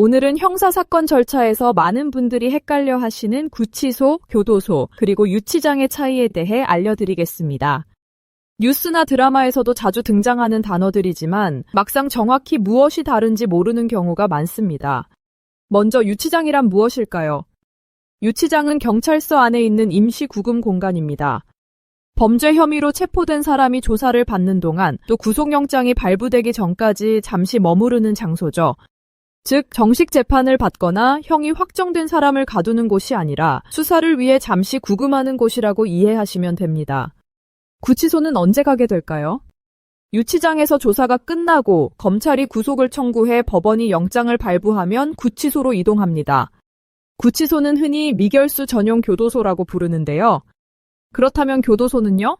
오늘은 형사사건 절차에서 많은 분들이 헷갈려 하시는 구치소, 교도소, 그리고 유치장의 차이에 대해 알려드리겠습니다. 뉴스나 드라마에서도 자주 등장하는 단어들이지만 막상 정확히 무엇이 다른지 모르는 경우가 많습니다. 먼저 유치장이란 무엇일까요? 유치장은 경찰서 안에 있는 임시 구금 공간입니다. 범죄 혐의로 체포된 사람이 조사를 받는 동안 또 구속영장이 발부되기 전까지 잠시 머무르는 장소죠. 즉, 정식 재판을 받거나 형이 확정된 사람을 가두는 곳이 아니라 수사를 위해 잠시 구금하는 곳이라고 이해하시면 됩니다. 구치소는 언제 가게 될까요? 유치장에서 조사가 끝나고 검찰이 구속을 청구해 법원이 영장을 발부하면 구치소로 이동합니다. 구치소는 흔히 미결수 전용 교도소라고 부르는데요. 그렇다면 교도소는요?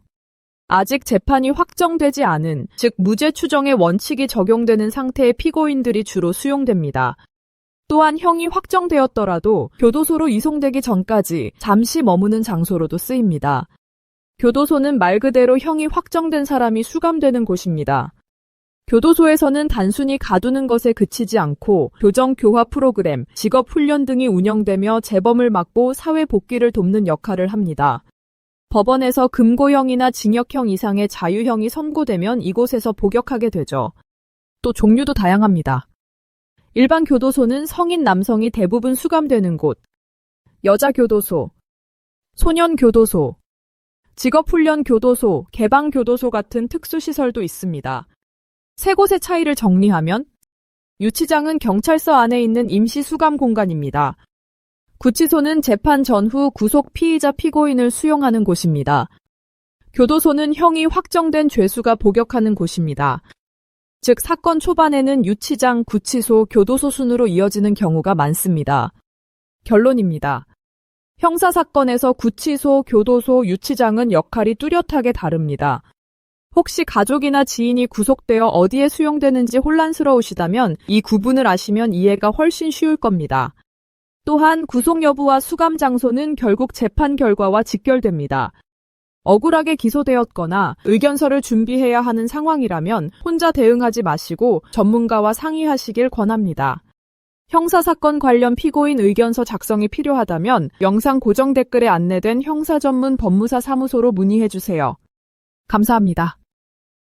아직 재판이 확정되지 않은, 즉 무죄 추정의 원칙이 적용되는 상태의 피고인들이 주로 수용됩니다. 또한 형이 확정되었더라도 교도소로 이송되기 전까지 잠시 머무는 장소로도 쓰입니다. 교도소는 말 그대로 형이 확정된 사람이 수감되는 곳입니다. 교도소에서는 단순히 가두는 것에 그치지 않고 교정 교화 프로그램, 직업 훈련 등이 운영되며 재범을 막고 사회 복귀를 돕는 역할을 합니다. 법원에서 금고형이나 징역형 이상의 자유형이 선고되면 이곳에서 복역하게 되죠. 또 종류도 다양합니다. 일반 교도소는 성인 남성이 대부분 수감되는 곳, 여자 교도소, 소년 교도소, 직업훈련 교도소, 개방 교도소 같은 특수시설도 있습니다. 세 곳의 차이를 정리하면 유치장은 경찰서 안에 있는 임시 수감 공간입니다. 구치소는 재판 전후 구속 피의자 피고인을 수용하는 곳입니다. 교도소는 형이 확정된 죄수가 복역하는 곳입니다. 즉 사건 초반에는 유치장, 구치소, 교도소 순으로 이어지는 경우가 많습니다. 결론입니다. 형사 사건에서 구치소, 교도소, 유치장은 역할이 뚜렷하게 다릅니다. 혹시 가족이나 지인이 구속되어 어디에 수용되는지 혼란스러우시다면 이 구분을 아시면 이해가 훨씬 쉬울 겁니다. 또한 구속 여부와 수감 장소는 결국 재판 결과와 직결됩니다. 억울하게 기소되었거나 의견서를 준비해야 하는 상황이라면 혼자 대응하지 마시고 전문가와 상의하시길 권합니다. 형사사건 관련 피고인 의견서 작성이 필요하다면 영상 고정 댓글에 안내된 형사 전문 법무사 사무소로 문의해 주세요. 감사합니다.